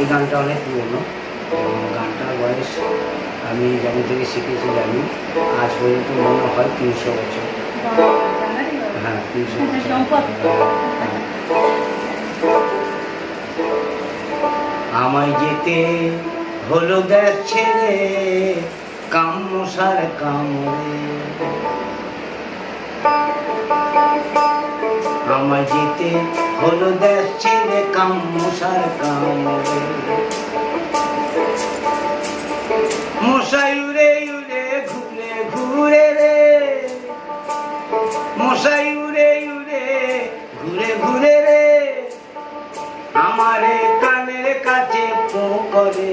এই গানটা অনেক পুরনো। এবং গানটার বয়স আমি যখন থেকে শিখেছি জানি আজ পর্যন্ত মনে হয় তিনশো বছর। হ্যাঁ তিনশো হ্যাঁ। আমায় যেতে হলো দেখ ছেড়ে কাম মশার কামড়ে। আমায় যেতে হলো দেখ ছেড়ে কাম, মশার কামড়ে মশাই উড়ে উড়ে, ঘুরে ঘুরে রে। মশাই উড়ে উড়ে, ঘুরে ঘুরে রে। আমারে কানের কাছে পো করে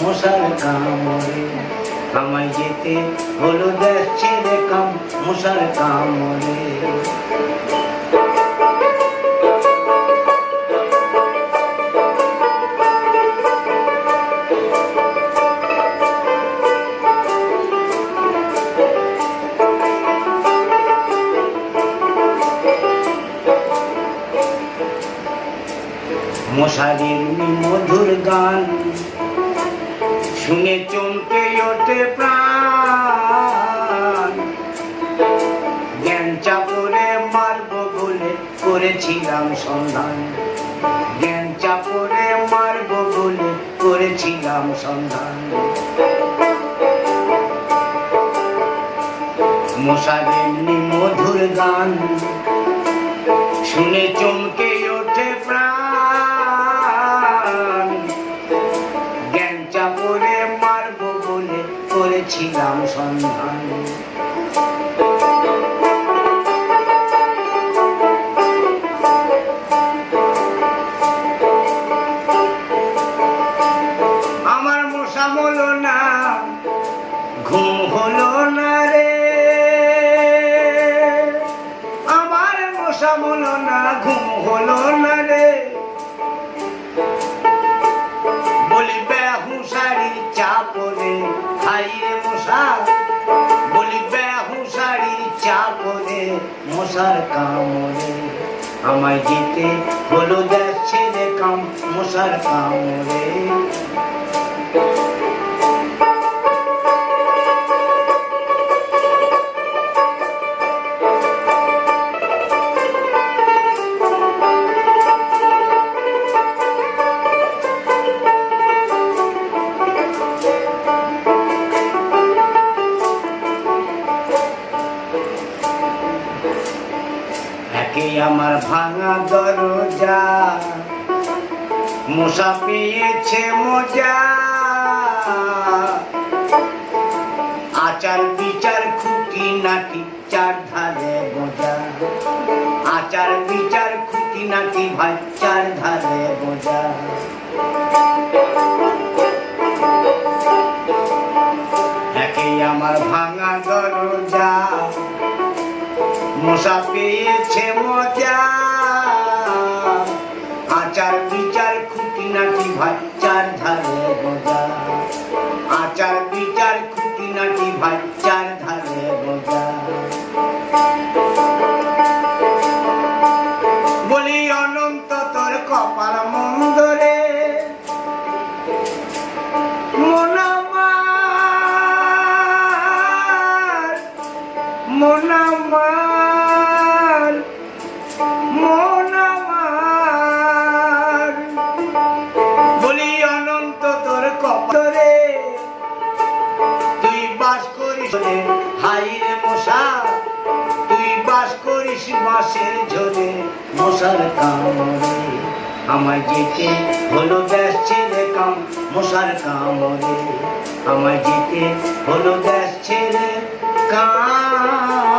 মশার কামড়ে আমায় যেতে হলো দেখছে রে কাম, মশার কামড়ে মশারির মধুর গান। শুনে চমকে ওঠে প্রাণ। জ্ঞান চাপরে মারব বলে করেছিলাম সন্ধান। জ্ঞান চাপরে মারব বলে করেছিলাম সন্ধান। মশারির মধুর গান। শুনে চমকে করেছিলাম সন্ধান মশার কামড়ে। আমায় যেতে হলো যাচ্ছে রে কাম মশার কামড়ে। আমার ভাঙা দরজা। মশা পেয়েছে মজা। আচার বিচার খুঁটি নাটি চার ধারে বোঝা। আচার বিচার খুঁটি নাটি ভাই চার ধারে বোঝা। পেয়েছে মজা। আচার বিচার খুঁটি নাটি ভাই ধারে আচার বিচার খুঁটি নাটি ভাই ধারে বলি অনন্ত তোর কপাল মন্দরে মন আমার। মশা, তুই বাস করিস বাসের ঝোলে মশার কামড়ে আমায় যেতে হলো দেশ ছেড়ে কাম, মশার কামড়ে আমায় যেতে হলো দেশ ছেড়ে কাম,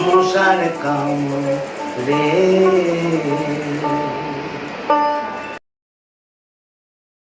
মশার কামড়ে